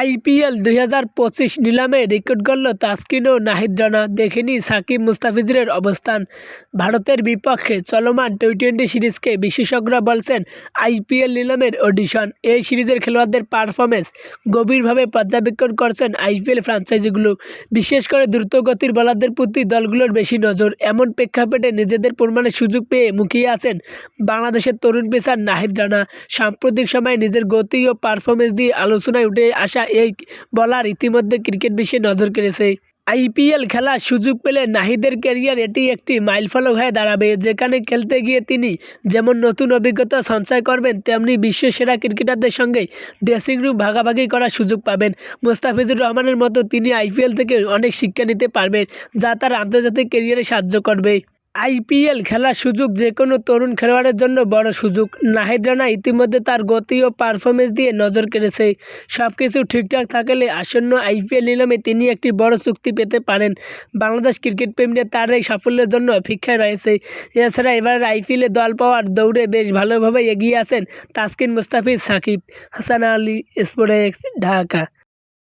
IPL দুই হাজার পঁচিশ নিলামে রেকর্ড গড়ল তাসকিন ও নাহিদ রানা। দেখেনি সাকিব মুস্তাফিজের অবস্থান। ভারতের বিপক্ষে চলমান টি টোয়েন্টি সিরিজকে বিশেষজ্ঞরা বলছেন, আইপিএল নিলামের অডিশন এই সিরিজের খেলোয়াড়দের পারফরমেন্স গভীরভাবে পর্যবেক্ষণ করছেন আইপিএল ফ্র্যাঞ্চাইজিগুলো বিশেষ করে দ্রুতগতির বলারদের প্রতি দলগুলোর বেশি নজর। এমন প্রেক্ষাপটে নিজেদের প্রমাণের সুযোগ পেয়ে মুখিয়ে আছেন বাংলাদেশের তরুণ পেসার নাহিদ রানা। সাম্প্রতিক সময়ে নিজের গতি ও পারফরমেন্স দিয়ে আলোচনায় উঠে আসা এই বলার ইতিমধ্যে ক্রিকেট বিশ্বে নজর কেড়েছে। আইপিএল খেলার সুযোগ পেলে নাহিদের ক্যারিয়ার এটি একটি মাইলফলক হয়ে দাঁড়াবে, যেখানে খেলতে গিয়ে তিনি যেমন নতুন অভিজ্ঞতা সঞ্চয় করবেন, তেমনি বিশ্বসেরা ক্রিকেটারদের সঙ্গে ড্রেসিং রুম ভাগাভাগি করার সুযোগ পাবেন। মোস্তাফিজুর রহমানের মতো তিনি আইপিএল থেকে অনেক শিক্ষা নিতে পারবেন, যা তার আন্তর্জাতিক ক্যারিয়ারে সাহায্য করবে। আইপিএল খেলার সুযোগ যে কোনো তরুণ খেলোয়াড়ের জন্য বড় সুযোগ। নাহিদ রানা ইতিমধ্যে তার গতি ও পারফরমেন্স দিয়ে নজর কেড়েছে। সব কিছু ঠিকঠাক থাকলে আসন্ন আইপিএল নিলামে তিনি একটি বড় চুক্তি পেতে পারেন। বাংলাদেশ ক্রিকেট প্রেমীরা তার এই সাফল্যের জন্য অপেক্ষায় রয়েছে। এছাড়া এবার আইপিএলে দল পাওয়ার দৌড়ে বেশ ভালোভাবে এগিয়ে আছেন তাসকিন মুস্তাফিজ, সাকিব হাসান আলী, স্পোর্টস ঢাকা।